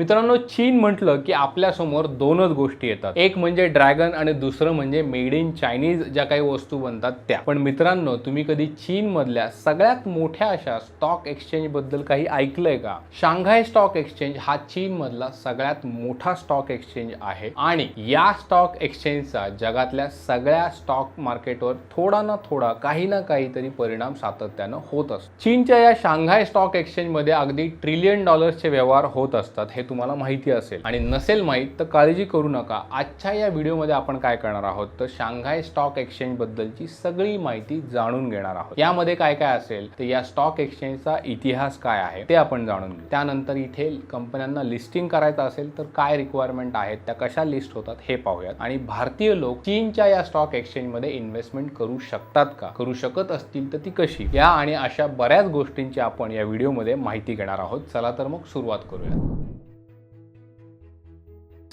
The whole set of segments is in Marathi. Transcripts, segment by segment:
मित्रांनो चीन म्हटलं की आपल्यासमोर दोनच गोष्टी येतात. एक म्हणजे ड्रॅगन आणि दुसरं म्हणजे मेड इन चायनीज ज्या काही वस्तू बनतात त्या. पण मित्रांनो तुम्ही कधी चीन मधल्या सगळ्यात मोठ्या अशा स्टॉक एक्सचेंजबद्दल काही ऐकलंय का? शांघाय स्टॉक एक्सचेंज हा चीन मधला सगळ्यात मोठा स्टॉक एक्सचेंज आहे आणि या स्टॉक एक्सचेंजचा जगातल्या सगळ्या स्टॉक मार्केटवर थोडा ना थोडा काही ना काहीतरी परिणाम सातत्यानं होत असतो. चीनच्या या शांघाय स्टॉक एक्सचेंजमध्ये अगदी ट्रिलियन डॉलर्सचे व्यवहार होत असतात. हे तुम्हाला माहिती असेल. आणि नसेल माहीत तर काळजी करू नका. आजच्या या व्हिडिओमध्ये आपण काय करणार आहोत? तर शांघाय स्टॉक एक्सचेंज बद्दलची सगळी माहिती जाणून घेणार आहोत. यामध्ये काय काय असेल? तर या स्टॉक एक्सचेंजचा इतिहास काय आहे? ते आपण जाणून घेऊ. त्यानंतर इथे कंपन्यांना लिस्टिंग करायचं असेल तर काय रिक्वायरमेंट आहेत? त्या कशा लिस्ट होतात? हे पाहूयात. आणि भारतीय लोक चीनच्या या स्टॉक एक्सचेंजमध्ये इन्व्हेस्टमेंट करू शकतात का? करू शकत असतील तर ती कशी? या आणि अशा बऱ्याच गोष्टींची आपण या व्हिडिओमध्ये माहिती घेणार आहोत. चला तर मग सुरुवात करूया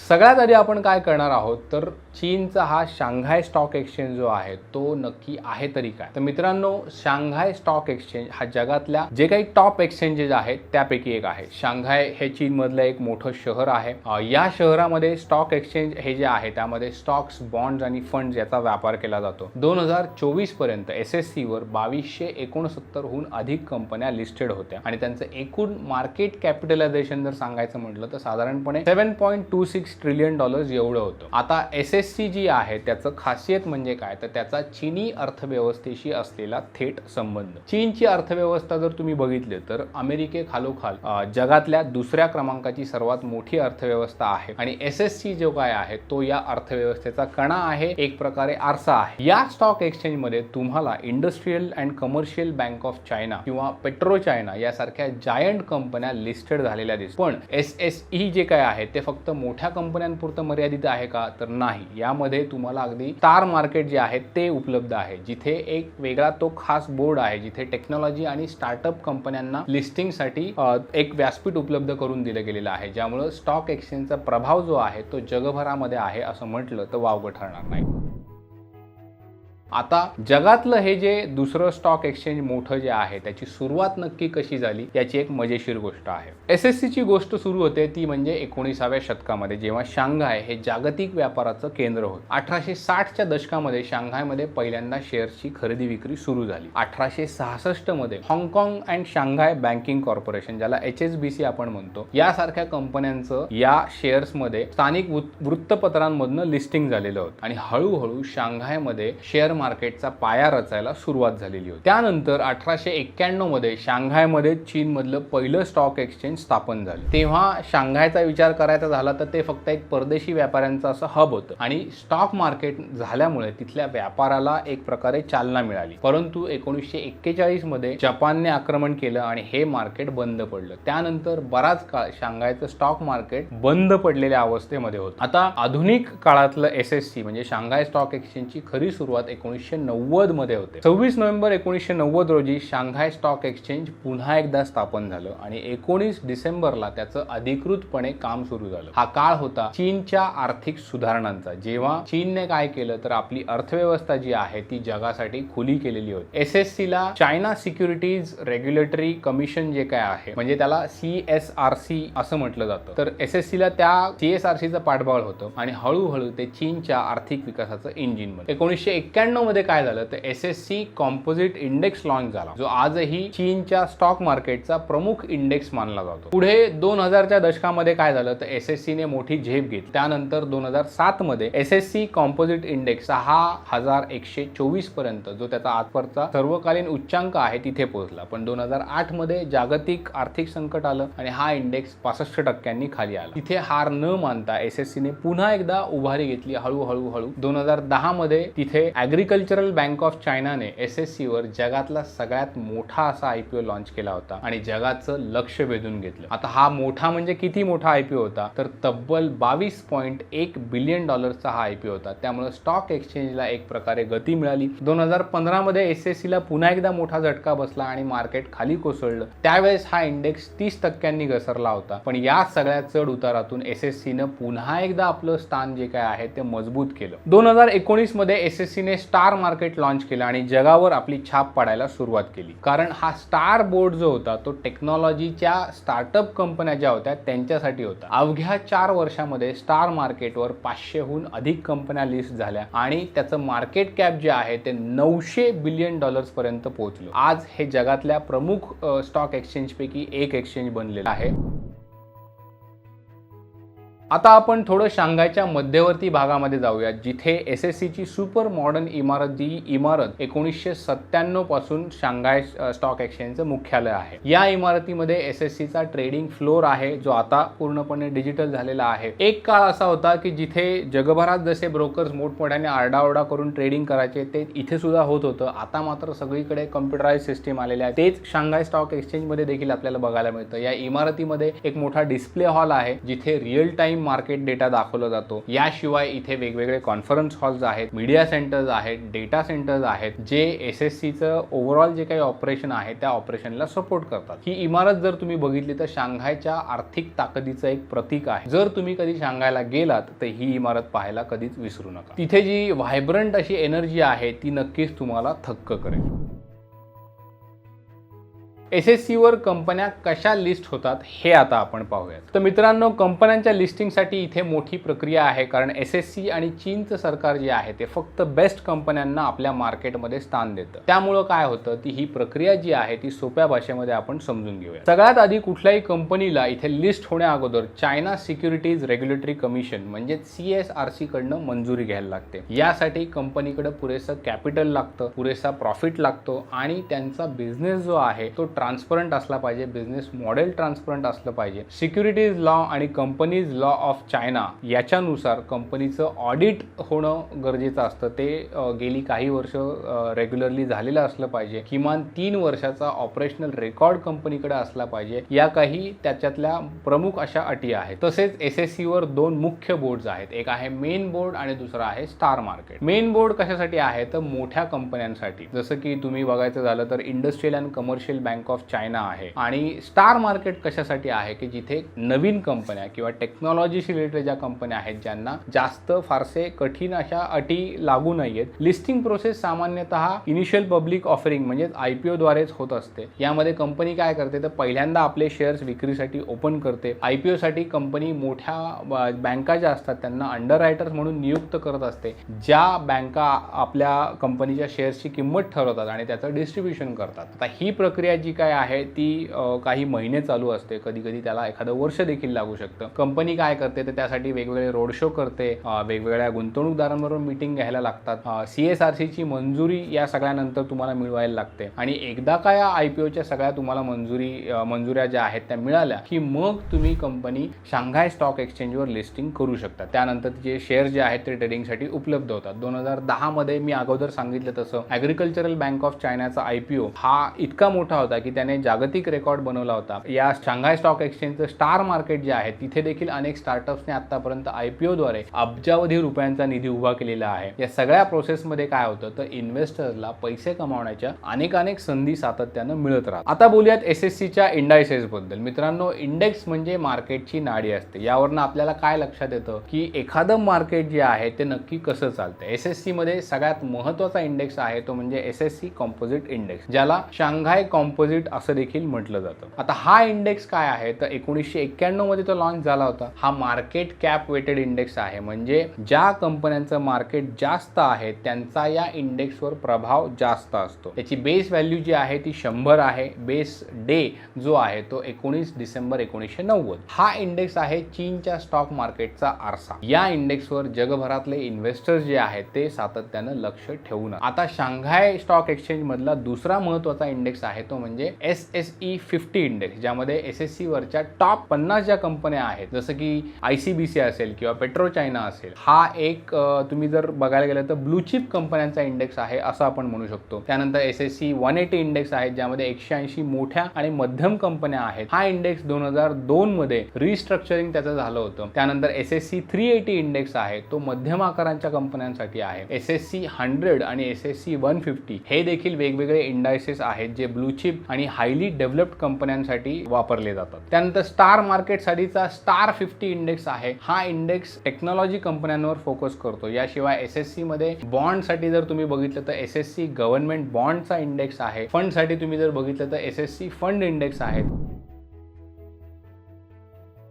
सगळ्यात आधी आपण काय करणार आहोत तर चीनचा हा शांघाय स्टॉक एक्सचेंज जो आहे तो नक्की आहे तरी काय? तर मित्रांनो शांघाय स्टॉक एक्सचेंज हा जगातल्या जे काही टॉप एक्सचेंजेस आहेत त्यापैकी एक आहे. शांघाय हे चीनमधलं एक मोठं शहर आहे. या शहरामध्ये स्टॉक एक्सचेंज हे जे आहे त्यामध्ये स्टॉक्स बॉन्ड्स आणि फंड याचा व्यापार केला जातो. दोन हजार चोवीसपर्यंत एस एस सीवर बावीसशे एकोणसत्तरहून अधिक कंपन्या लिस्टेड होत्या. आणि त्यांचं एकूण मार्केट कॅपिटलायझेशन जर सांगायचं म्हटलं तर साधारणपणे seven point two six trillion dollars एवढं होतं. आता एस एस सी जी आहे त्याचं खासियत म्हणजे काय? तर त्याचा चीनी अर्थव्यवस्थेशी असलेला थेट संबंध. चीनची अर्थव्यवस्था जर तुम्ही बघितली तर अमेरिकेखालोखाल जगातल्या दुसऱ्या क्रमांकाची सर्वात मोठी अर्थव्यवस्था आहे. आणि एस एस सी जो काय आहे तो या अर्थव्यवस्थेचा कणा आहे एक प्रकारे आरसा आहे. या स्टॉक एक्सचेंजमध्ये तुम्हाला industrial and commercial bank of China किंवा पेट्रो चायना यासारख्या जायंट कंपन्या लिस्टेड झालेल्या दिसत पण एस एस ई जे काय आहे ते फक्त मोठ्या कंपन्यांपुरतं मर्यादित आहे का? तर नाही. यामध्ये तुम्हाला अगदी स्टार मार्केट जे आहे ते उपलब्ध आहे. जिथे एक वेगळा तो खास बोर्ड आहे जिथे टेक्नॉलॉजी आणि स्टार्टअप कंपन्यांना लिस्टिंगसाठी एक व्यासपीठ उपलब्ध करून दिलं गेलेलं आहे. ज्यामुळं स्टॉक एक्सचेंजचा प्रभाव जो आहे तो जगभरामध्ये आहे असं म्हटलं तर वावगं ठरणार नाही. आता जगातलं हे जे दुसरं स्टॉक एक्सचेंज मोठं जे आहे त्याची सुरुवात नक्की कशी झाली याची एक मजेशीर गोष्ट आहे. एस एस सीची गोष्ट सुरू होते ती म्हणजे एकोणीसाव्या शतकामध्ये जेव्हा शांघाय हे जागतिक व्यापाराचं केंद्र होतं. अठराशे साठच्या दशकामध्ये शांघायमध्ये पहिल्यांदा शेअर्सची खरेदी विक्री सुरू झाली. अठराशे सहासष्टमध्ये हाँगकाँग अँड शांघाय बँकिंग कॉर्पोरेशन ज्याला एच एस बी सी आपण म्हणतो यासारख्या कंपन्यांचं या शेअर्समध्ये स्थानिक वृत्त- वृत्तपत्रांमधनं लिस्टिंग झालेलं होतं. आणि हळूहळू शांघायमध्ये शेअर मार्केटचा पाया रचायला सुरुवात झालेली होती. त्यानंतर अठराशे एक्क्याण्णवमध्ये शांघायमध्ये चीनमधलं पहिलं स्टॉक एक्सचेंज स्थापन झालं. तेव्हा शांघायचा विचार करायचा झाला तर ते फक्त एक परदेशी व्यापाऱ्यांचं असं हब होतं. आणि स्टॉक मार्केट झाल्यामुळे तिथल्या व्यापाराला एक प्रकारे चालना मिळाली. परंतु एकोणीसशे एक्केचाळीसमध्ये जपानने आक्रमण केलं आणि हे मार्केट बंद पडलं. त्यानंतर बराच काळ शांघायचं स्टॉक मार्केट बंद पडलेल्या अवस्थेमध्ये होतं. आता आधुनिक काळातलं एस एस सी म्हणजे शांघाय स्टॉक एक्सचेंजची खरी सुरुवात एकोणीसशे नव्वदमध्ये होते. सव्वीस नोव्हेंबर एकोणीसशे नव्वद रोजी शांघाय स्टॉक एक्सचेंज पुन्हा एकदा स्थापन झालं आणि एकोणीस डिसेंबरला त्याचं अधिकृतपणे काम सुरू झालं. हा काळ होता चीनच्या आर्थिक सुधारणांचा. जेव्हा चीनने काय केलं तर आपली अर्थव्यवस्था जी आहे ती जगासाठी खुली केलेली होती. एस एस सी ला चायना सिक्युरिटीज रेग्युलेटरी कमिशन जे काय आहे म्हणजे त्याला सी एस आर सी असं म्हटलं जातं. तर एस एस सी ला त्या सी एस आर सीचं पाठबळ होतं आणि हळूहळू ते चीनच्या आर्थिक विकासाचं इंजिन बनलं. एकोणीसशे एक्क्याण्णव मध्ये काय झालं? तर S S C composite index launch झाला. जो आजही चीनच्या स्टॉक मार्केटचा प्रमुख इंडेक्स मानला जातो. पुढे दोन हजारच्या दशकामध्ये काय झालं? तर एस एस ने मोठी झेप घेतली. त्यानंतर दोन हजार सात मध्ये S S C composite index सहा हजार एकशे चोवीसपर्यंत जो त्याचा आजवरचा सर्वकालीन उच्चांक आहे तिथे पोहोचला. पण दोन हजार आठमध्ये जागतिक आर्थिक संकट आलं आणि हा इंडेक्स पासष्ट टक्क्यांनी खाली आला. तिथे हार न मानता एस एस सीने पुन्हा एकदा उभारी घेतली हळूहळू हळू. दोन हजार दहा मध्ये तिथे ॲग्रिकल्चरल बँक ऑफ चायनाने एस एस वर जगातला सगळ्यात मोठा असा आयपीओ लॉन्च केला होता आणि जगाचं लक्ष वेधून घेतलं. आता हा मोठा म्हणजे किती मोठा आयपीओ होता? तर तब्बल बावीस पॉईंट एक बिलियन डॉलरचा हा आयपीओ होता. त्यामुळे स्टॉक एक्सचेंजला एक प्रकारे गती मिळाली. दोन हजार पंधरामध्ये एस एस सीला पुन्हा एकदा मोठा झटका बसला आणि मार्केट खाली कोसळलं. त्यावेळेस हा इंडेक्स तीस टक्क्यांनी घसरला होता. पण या सगळ्या चढ उतारातून एस एस सीनं पुन्हा एकदा आपलं स्थान जे काय आहे ते मजबूत केलं. दोन हजार एकोणीसमध्ये एस एस सीने स्टार मार्केट लॉन्च केलं आणि जगावर आपली छाप पाडायला सुरुवात केली. कारण हा स्टार बोर्ड जो होता तो टेक्नॉलॉजीच्या स्टार्टअप कंपन्या ज्या होत्या त्यांच्यासाठी होता. अवघ्या चार वर्षामध्ये स्टार मार्केटवर पाचशेहून अधिक कंपन्या लिस्ट झाल्या आणि त्याचं मार्केट कॅप जे आहे ते नऊशे बिलियन डॉलर्स पर्यंत पोहोचलं. आज हे जगातल्या प्रमुख स्टॉक एक्सचेंज पैकी एक एक्सचेंज बनलेलं आहे. आता आपण थोडं शांघायच्या मध्यवर्ती भागामध्ये जाऊया जिथे एस एस सीची सुपर मॉडर्न इमारत जी इमारत एकोणीसशे सत्त्याण्णवपासून शांघाय स्टॉक एक्सचेंजचं मुख्यालय आहे. या इमारतीमध्ये एस एस सीचा ट्रेडिंग फ्लोर आहे जो आता पूर्णपणे डिजिटल झालेला आहे. एक काळ असा होता की जिथे जगभरात जसे ब्रोकर्स मोठमोठ्याने आरडाओरडा करून ट्रेडिंग करायचे ते इथे सुद्धा होत होतं. आता मात्र सगळीकडे कम्प्युटराइज सिस्टीम आलेले आहे. तेच शांघाय स्टॉक एक्सचेंजमध्ये देखील आपल्याला बघायला मिळतं. या इमारतीमध्ये एक मोठा डिस्प्ले हॉल आहे जिथे रिअल टाइम मार्केट डेटा दाखवला जातो. याशिवाय इथे वेगवेगळे कॉन्फरन्स हॉल्स आहेत मीडिया सेंटर्स आहेत डेटा सेंटर्स आहेत जे एस एस सीचं ओव्हरऑल जे काही ऑपरेशन आहे त्या ऑपरेशनला सपोर्ट करतात. ही इमारत जर तुम्ही बघितली तर शांघायच्या आर्थिक ताकदीचं एक प्रतीक आहे. जर तुम्ही कधी शांघायला गेलात तर ही इमारत पाहायला कधीच विसरू नका. तिथे जी व्हायब्रंट अशी एनर्जी आहे ती नक्कीच तुम्हाला थक्क करेल. एस एस सीवर कंपन्या कशा लिस्ट होतात हे आता आपण पाहूयात. तर मित्रांनो कंपन्यांच्या लिस्टिंगसाठी इथे मोठी प्रक्रिया आहे कारण एस एस सी आणि चीनचं सरकार जे आहे ते फक्त बेस्ट कंपन्यांना आपल्या मार्केटमध्ये स्थान देतं. त्यामुळं काय होतं ती ही प्रक्रिया जी आहे ती सोप्या भाषेमध्ये आपण समजून घेऊया सगळ्यात आधी कुठल्याही कंपनीला इथे लिस्ट होण्या अगोदर चायना सिक्युरिटीज रेग्युलेटरी कमिशन म्हणजे सी एस आर सी कडनं मंजुरी घ्यायला लागते. यासाठी कंपनीकडे पुरेसं कॅपिटल लागतं पुरेसा प्रॉफिट लागतो आणि त्यांचा बिझनेस जो आहे तो ट्रान्सपरंट असला पाहिजे बिझनेस मॉडेल ट्रान्सपरंट असलं पाहिजे. सिक्युरिटीज लॉ आणि कंपनीज लॉ ऑफ चायना याच्यानुसार कंपनीचं ऑडिट होणं गरजेचं असतं. ते गेली काही वर्ष रेग्युलरली झालेलं असलं पाहिजे. किमान तीन वर्षाचा ऑपरेशनल रेकॉर्ड कंपनीकडे असला पाहिजे. या काही त्याच्यातल्या प्रमुख अशा अटी आहेत. तसेच एस एस सीवर दोन मुख्य बोर्ड आहेत. एक आहे मेन बोर्ड आणि दुसरा आहे स्टार मार्केट मेन बोर्ड कशासाठी आहे? तर मोठ्या कंपन्यांसाठी जसं की तुम्ही बघायचं झालं तर industrial and commercial bank of China आहे. आणि स्टार मार्केट कशासाठी आहे की जिथे नवीन कंपन्या किंवा टेक्नॉलॉजीशी रिलेटेड ज्या कंपन्या आहेत ज्यांना जास्त फारसे कठीण अशा अटी लागू नाहीयेत. लिस्टिंग प्रोसेस सामान्यतः इनिशियल पब्लिक ऑफरिंग म्हणजेच आय पी ओद्वारेच होत असते. यामध्ये कंपनी काय करते? तर पहिल्यांदा आपले शेअर्स विक्रीसाठी ओपन करते. आय पी ओसाठी कंपनी मोठ्या बँका ज्या असतात त्यांना अंडर रायटर्स म्हणून नियुक्त करत असते. ज्या बँका आपल्या कंपनीच्या शेअर्सची किंमत ठरवतात आणि त्याचं डिस्ट्रीब्युशन करतात. आता ही प्रक्रिया जी काय आहे ती काही महिने चालू असते. कधी कधी त्याला एखादं वर्ष देखील लागू शकतं. कंपनी काय करते तर त्यासाठी वेगवेगळे रोड शो करते. वेगवेगळ्या गुंतवणूकदारांबरोबर मीटिंग घ्यायला लागतात. सीएसआरसीची मंजुरी या सगळ्यानंतर तुम्हाला मिळवायला लागते. आणि एकदा का या आय पी ओच्या सगळ्या तुम्हाला मंजुरी मंजुऱ्या ज्या आहेत त्या मिळाल्या की मग तुम्ही कंपनी शांघाय स्टॉक एक्सचेंजवर लिस्टिंग करू शकता. त्यानंतर जे शेअर जे आहेत ते ट्रेडिंगसाठी उपलब्ध होतात. दोन हजार दहामध्ये मी अगोदर सांगितलं तसं ॲग्रिकल्चरल बँक ऑफ चायनाचा आय पी ओ हा इतका मोठा होता की त्याने जागतिक रेकॉर्ड बनवला होता. या शांघाय स्टॉक एक्सचेंजचं स्टार मार्केट जे आहे तिथे देखील अनेक स्टार्टअप्सने आतापर्यंत आय पी ओद्वारे अब्जावधी रुपयांचा निधी उभा केलेला आहे. या सगळ्या प्रोसेसमध्ये काय होतं तर इन्व्हेस्टरला पैसे कमावण्याच्या अनेक अनेक संधी सातत्यानं मिळत राहतात. आता बोलूयात एस एस सीच्या इंडायसेस बद्दल मित्रांनो इंडेक्स म्हणजे मार्केटची नाडी असते. यावरनं आपल्याला काय लक्षात येतं की एखादं मार्केट जे आहे ते नक्की कसं चालतं? एस एस सी मध्ये सगळ्यात महत्त्वाचा इंडेक्स आहे तो म्हणजे S S C composite index ज्याला शांघाय कॉम्पोजिट असं देखील म्हटलं जातं. आता हा इंडेक्स काय आहे? तर एकोणीसशे एक्क्याण्णवमध्ये तो लॉन्च झाला होता. हा मार्केट कॅप वेटेड इंडेक्स आहे. म्हणजे ज्या कंपन्यांचं मार्केट जास्त आहे त्यांचा या इंडेक्सवर प्रभाव जास्त असतो. त्याची बेस व्हॅल्यू जी आहे ती शंभर आहे. बेस डे जो आहे तो एकोणीस डिसेंबर एकोणीसशे नव्वद. हा इंडेक्स आहे चीनच्या स्टॉक मार्केटचा आरसा. या इंडेक्सवर जगभरातले इन्व्हेस्टर्स जे आहेत ते सातत्यानं लक्ष ठेवून. आता शांघाय स्टॉक एक्सचेंज मधला दुसरा महत्त्वाचा इंडेक्स आहे तो म्हणजे S S E fifty index ज्यामध्ये एस एस सी वरच्या टॉप पन्नास ज्या कंपन्या आहेत जसं की आय सी बी सी असेल किंवा पेट्रो चायना असेल हा एक तुम्ही जर बघायला गेलं तर ब्लू चिप कंपन्यांचा इंडेक्स आहे असं आपण म्हणू शकतो. त्यानंतर S S C one eighty index आहे ज्यामध्ये एकशे ऐंशी मोठ्या आणि मध्यम कंपन्या आहेत. हा इंडेक्स दोन हजार दोन मध्ये रिस्ट्रक्चरिंग त्याचं झालं होतं. त्यानंतर S S C three eighty index आहे तो मध्यम आकारांच्या कंपन्यांसाठी आहे. एस एस सी हंड्रेड आणि S S C one fifty हे देखील वेगवेगळे इंडायसेस आहेत जे ब्लू चिप आणि आणि हायली डेव्हलप्ड कंपन्यांसाठी वापरले जातात. त्यानंतर स्टार मार्केटसाठीचा स्टार फिफ्टी इंडेक्स आहे. हा इंडेक्स टेक्नॉलॉजी कंपन्यांवर फोकस करतो. याशिवाय एस एस सी मध्ये बॉन्डसाठी जर तुम्ही बघितलं तर एस एस सी गव्हर्नमेंट बॉन्डचा इंडेक्स आहे. फंडसाठी तुम्ही जर बघितलं तर S S C fund index आहे.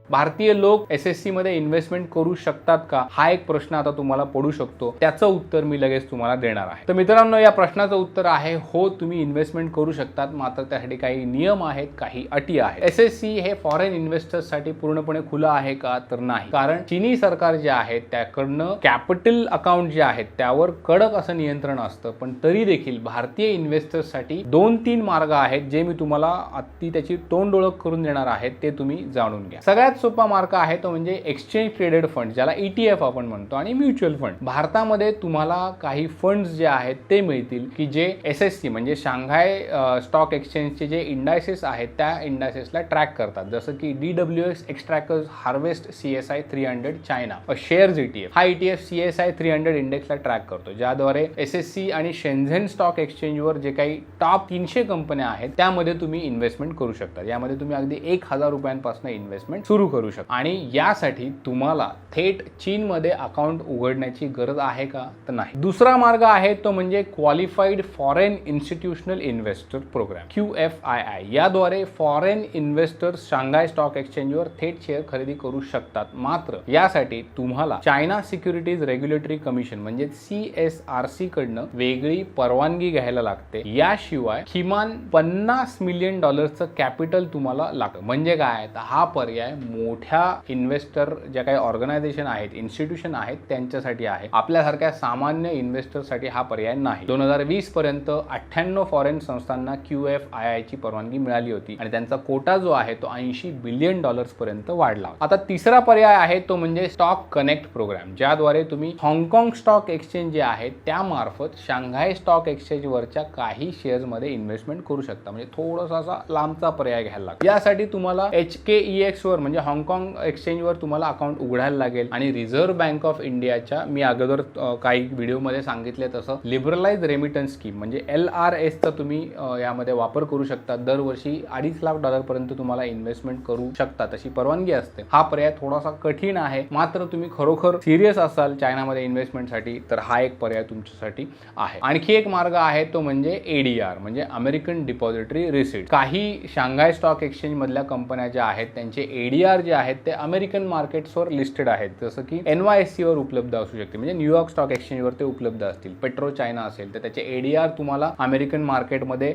भारतीय लोक एस एस सी मध्ये इन्व्हेस्टमेंट करू शकतात का? हा एक प्रश्न आता तुम्हाला पडू शकतो. त्याचं उत्तर मी लगेच तुम्हाला देणार आहे. तर मित्रांनो या प्रश्नाचं उत्तर आहे हो तुम्ही इन्व्हेस्टमेंट करू शकतात मात्र त्यासाठी काही नियम आहेत काही अटी आहेत. एस एस सी हे फॉरेन इन्व्हेस्टर्ससाठी पूर्णपणे खुलं आहे का? तर नाही. कारण चिनी सरकार जे आहे त्याकडनं कॅपिटल अकाउंट जे आहेत त्यावर कडक असं नियंत्रण असतं. पण तरी देखील भारतीय इन्व्हेस्टर्ससाठी दोन तीन मार्ग आहेत जे मी तुम्हाला अति त्याची तोंड ओळख करून देणार आहेत ते तुम्ही जाणून घ्या. सगळ्यात सोपा मार्ग आहे तो म्हणजे एक्सचेंज ट्रेडेड फंड ज्याला ईटीएफ आपण म्हणतो आणि म्युच्युअल फंड भारतामध्ये तुम्हाला काही फंड्स जे आहेत ते मिळतील की जे एस एस सी म्हणजे शांघाय स्टॉक एक्सचेंजचे जे इंडायसेस आहेत त्या इंडायसेसला ट्रॅक करतात. जसं की D W S Xtrackers Harvest C S I three hundred China shares ETF हा ETF C S I three hundred इंडेक्सला track करतो ज्याद्वारे एस एस सी आणि शेंझेन स्टॉक एक्सचेंजवर जे काही टॉप तीनशे कंपन्या आहेत त्यामध्ये तुम्ही इन्व्हेस्टमेंट करू शकता. यामध्ये तुम्ही अगदी एक हजार रुपयांपासून इन्व्हेस्टमेंट सुरू करू शकता. आणि यासाठी तुम्हाला थेट चीनमध्ये अकाउंट उघडण्याची गरज आहे का? तर नाही. दुसरा मार्ग आहे तो म्हणजे qualified foreign institutional investor programme Q F I I याद्वारे फॉरेन इन्व्हेस्टर्स शांघाय स्टॉक एक्सचेंजवर थेट शेअर खरेदी करू शकतात. मात्र यासाठी तुम्हाला चायना सिक्युरिटीज रेग्युलेटरी कमिशन म्हणजे सी एस आर सी कडनं वेगळी परवानगी घ्यायला लागते. याशिवाय किमान पन्नास मिलियन डॉलरचं कॅपिटल तुम्हाला लागतं. म्हणजे काय? तर हा पर्याय मोठ्या इन्व्हेस्टर ज्या काही ऑर्गनायझेशन आहेत इन्स्टिट्यूशन आहेत त्यांच्यासाठी आहे. आपल्यासारख्या सामान्य इन्व्हेस्टरसाठी हा पर्याय नाही. दोन हजार वीस पर्यंत अठ्ठ्याण्णव फॉरेन संस्थांना क्यू एफ आय आय ची परवानगी मिळाली होती आणि त्यांचा कोटा जो आहे तो ऐंशी बिलियन डॉलर्स पर्यंत वाढला आता तिसरा पर्याय आहे तो म्हणजे स्टॉक कनेक्ट प्रोग्राम ज्याद्वारे तुम्ही हाँगकाँग स्टॉक एक्सचेंज जे आहे त्यामार्फत शांघाय स्टॉक एक्सचेंजवरच्या काही शेअर्समध्ये इन्व्हेस्टमेंट करू शकता. म्हणजे थोडासा असा लांबचा पर्याय घ्यायला लागतो. यासाठी तुम्हाला एच के ई एक्स वर म्हणजे हाँगकाँग एक्सचेंजवर तुम्हाला अकाउंट उघडायला लागेल. आणि रिझर्व्ह बँक ऑफ इंडियाच्या मी अगोदर काही व्हिडिओमध्ये सांगितले तसं लिबरलाइज रेमिटन्स स्कीम म्हणजे एल आर एसचा तुम्ही यामध्ये वापर करू शकता. दरवर्षी अडीच लाख डॉलरपर्यंत तुम्हाला इन्व्हेस्टमेंट करू शकता. तशी परवानगी असते. हा पर्याय थोडासा कठीण आहे. मात्र तुम्ही खरोखर सिरियस असाल चायनामध्ये इन्व्हेस्टमेंटसाठी तर हा एक पर्याय तुमच्यासाठी आहे. आणखी एक मार्ग आहे तो म्हणजे एडीआर म्हणजे अमेरिकन डिपॉझिटरी रिसिट काही शांघाय स्टॉक एक्सचेंज मधल्या कंपन्या ज्या आहेत त्यांचे एडीआर जे आहेत ते अमेरिकन मार्केट्सवर लिस्टेड आहेत. जसं की एन वाय एस सीवर उपलब्ध असू शकते. म्हणजे न्यूयॉर्क स्टॉक एक्सचेंजवर ते उपलब्ध असतील. पेट्रो चायना असेल तर त्याचे एडीआर तुम्हाला अमेरिकन मार्केटमध्ये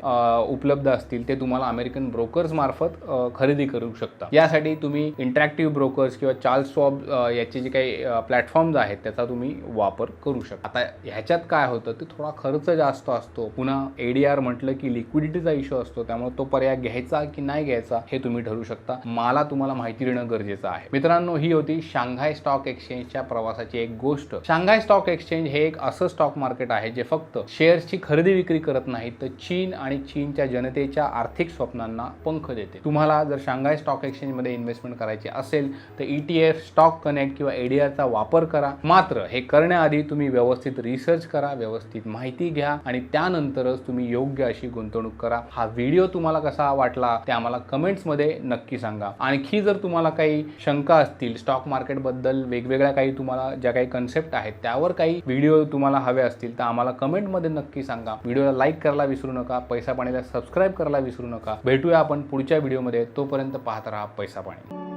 उपलब्ध असतील. ते तुम्हाला अमेरिकन ब्रोकर्स मार्फत खरेदी करू शकता. यासाठी तुम्ही इंटरॅक्टिव्ह ब्रोकर्स किंवा चार्ल्स स्वॉब याचे जे काही प्लॅटफॉर्म्स आहेत त्याचा तुम्ही वापर करू शकता. आता ह्याच्यात काय होतं ते थोडा खर्च जास्त असतो. पुन्हा एडीआर म्हटलं की लिक्विडिटीचा इश्यू असतो. त्यामुळे तो पर्याय घ्यायचा की नाही घ्यायचा हे तुम्ही ठरू शकता. मला तुम्हाला माहिती देणं गरजेचं आहे. मित्रांनो ही होती शांघाय स्टॉक एक्सचेंजच्या प्रवासाची एक गोष्ट. शांघाय स्टॉक एक्सचेंज हे एक असं स्टॉक मार्केट आहे जे फक्त शेअर्सची खरेदी विक्री करत नाही तर चीन आणि चीनच्या जनतेच्या आर्थिक स्वप्नांना पंख देते. तुम्हाला जर शांघाय स्टॉक एक्सचेंजमध्ये इन्व्हेस्टमेंट करायची असेल तर E T F stock connect किंवा एडीआरचा वापर करा. मात्र हे करण्याआधी तुम्ही व्यवस्थित रिसर्च करा व्यवस्थित माहिती घ्या आणि त्यानंतरच तुम्ही योग्य अशी गुंतवणूक करा. हा व्हिडिओ तुम्हाला कसा वाटला ते आम्हाला कमेंट्समध्ये नक्की सांगा. आणखी जर तुम्हाला तुम्हाला काही शंका असतील स्टॉक मार्केटबद्दल वेगवेगळ्या काही तुम्हाला ज्या काही कन्सेप्ट आहेत त्यावर काही व्हिडिओ तुम्हाला हवे असतील तर आम्हाला कमेंटमध्ये नक्की सांगा. व्हिडिओला लाईक करायला विसरू नका पैसा पाणीला सबस्क्राईब करायला विसरू नका. भेटूया आपण पुढच्या व्हिडिओमध्ये तोपर्यंत पाहत राहा पैसा पाणी.